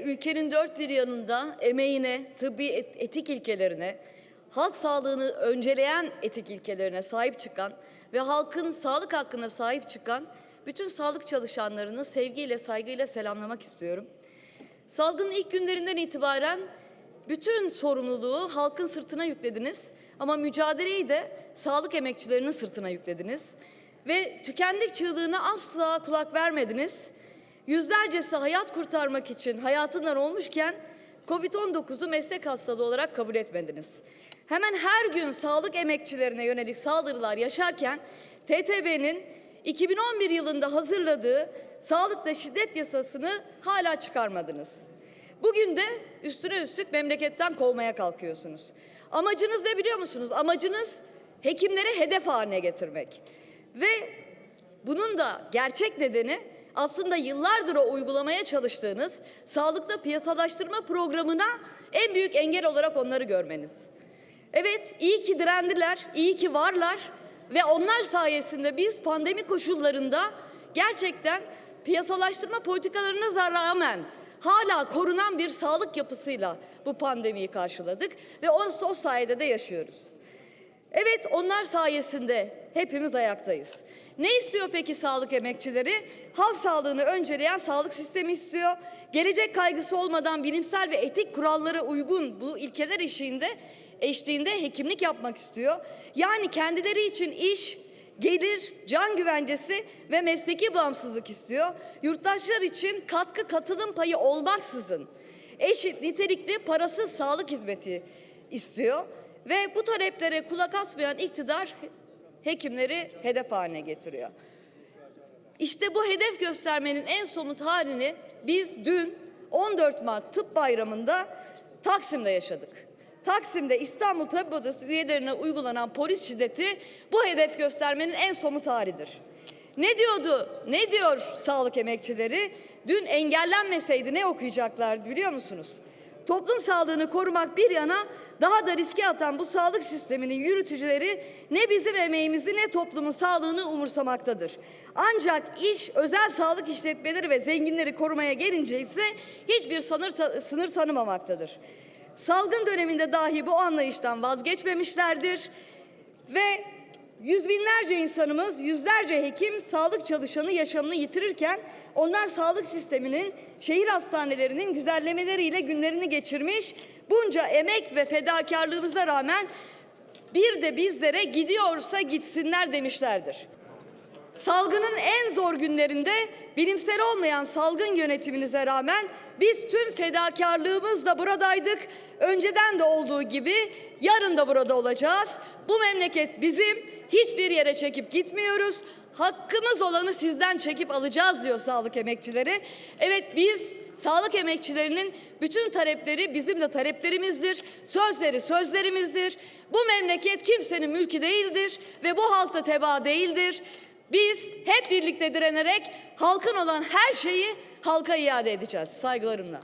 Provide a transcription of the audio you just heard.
Ülkenin dört bir yanında emeğine, tıbbi et- etik ilkelerine, halk sağlığını önceleyen etik ilkelerine sahip çıkan ve halkın sağlık hakkına sahip çıkan bütün sağlık çalışanlarını sevgiyle, saygıyla selamlamak istiyorum. Salgının ilk günlerinden itibaren bütün sorumluluğu halkın sırtına yüklediniz ama mücadeleyi de sağlık emekçilerinin sırtına yüklediniz. Ve tükendik çığlığına asla kulak vermediniz. Yüzlercesi hayat kurtarmak için hayatından olmuşken Covid-19'u meslek hastalığı olarak kabul etmediniz. Hemen her gün sağlık emekçilerine yönelik saldırılar yaşarken TTB'nin 2011 yılında hazırladığı sağlıkta şiddet yasasını hala çıkarmadınız. Bugün de üstüne üstlük memleketten kovmaya kalkıyorsunuz. Amacınız ne biliyor musunuz? Amacınız hekimleri hedef haline getirmek. Ve bunun da gerçek nedeni aslında yıllardır o uygulamaya çalıştığınız sağlıkta piyasalaştırma programına en büyük engel olarak onları görmeniz. Evet, iyi ki direndiler, iyi ki varlar ve onlar sayesinde biz pandemi koşullarında gerçekten piyasalaştırma politikalarına rağmen hala korunan bir sağlık yapısıyla bu pandemiyi karşıladık ve o, o sayede de yaşıyoruz. Evet onlar sayesinde hepimiz ayaktayız. Ne istiyor peki sağlık emekçileri? Halk sağlığını önceleyen sağlık sistemi istiyor. Gelecek kaygısı olmadan bilimsel ve etik kurallara uygun bu ilkeler eşiğinde, eşliğinde hekimlik yapmak istiyor. Yani kendileri için iş, gelir, can güvencesi ve mesleki bağımsızlık istiyor. Yurttaşlar için katkı katılım payı olmaksızın eşit nitelikli parasız sağlık hizmeti istiyor. Ve bu taleplere kulak asmayan iktidar hekimleri hedef haline getiriyor. İşte bu hedef göstermenin en somut halini biz dün 14 Mart Tıp Bayramı'nda Taksim'de yaşadık. Taksim'de İstanbul Tabip Odası üyelerine uygulanan polis şiddeti bu hedef göstermenin en somut halidir. Ne diyordu? Ne diyor sağlık emekçileri? Dün engellenmeseydi ne okuyacaklardı biliyor musunuz? Toplum sağlığını korumak bir yana daha da riske atan bu sağlık sisteminin yürütücüleri ne bizim emeğimizi ne toplumun sağlığını umursamaktadır. Ancak iş özel sağlık işletmeleri ve zenginleri korumaya gelince ise hiçbir sınır, ta- sınır tanımamaktadır. Salgın döneminde dahi bu anlayıştan vazgeçmemişlerdir ve yüz binlerce insanımız, yüzlerce hekim, sağlık çalışanı yaşamını yitirirken onlar sağlık sisteminin, şehir hastanelerinin güzellemeleriyle günlerini geçirmiş. Bunca emek ve fedakarlığımıza rağmen bir de bizlere gidiyorsa gitsinler demişlerdir. Salgının en zor günlerinde bilimsel olmayan salgın yönetiminize rağmen biz tüm fedakarlığımızla buradaydık. Önceden de olduğu gibi yarın da burada olacağız. Bu memleket bizim. Hiçbir yere çekip gitmiyoruz. Hakkımız olanı sizden çekip alacağız diyor sağlık emekçileri. Evet biz sağlık emekçilerinin bütün talepleri bizim de taleplerimizdir. Sözleri sözlerimizdir. Bu memleket kimsenin mülkü değildir ve bu halk da teba değildir. Biz hep birlikte direnerek halkın olan her şeyi halka iade edeceğiz. Saygılarımla.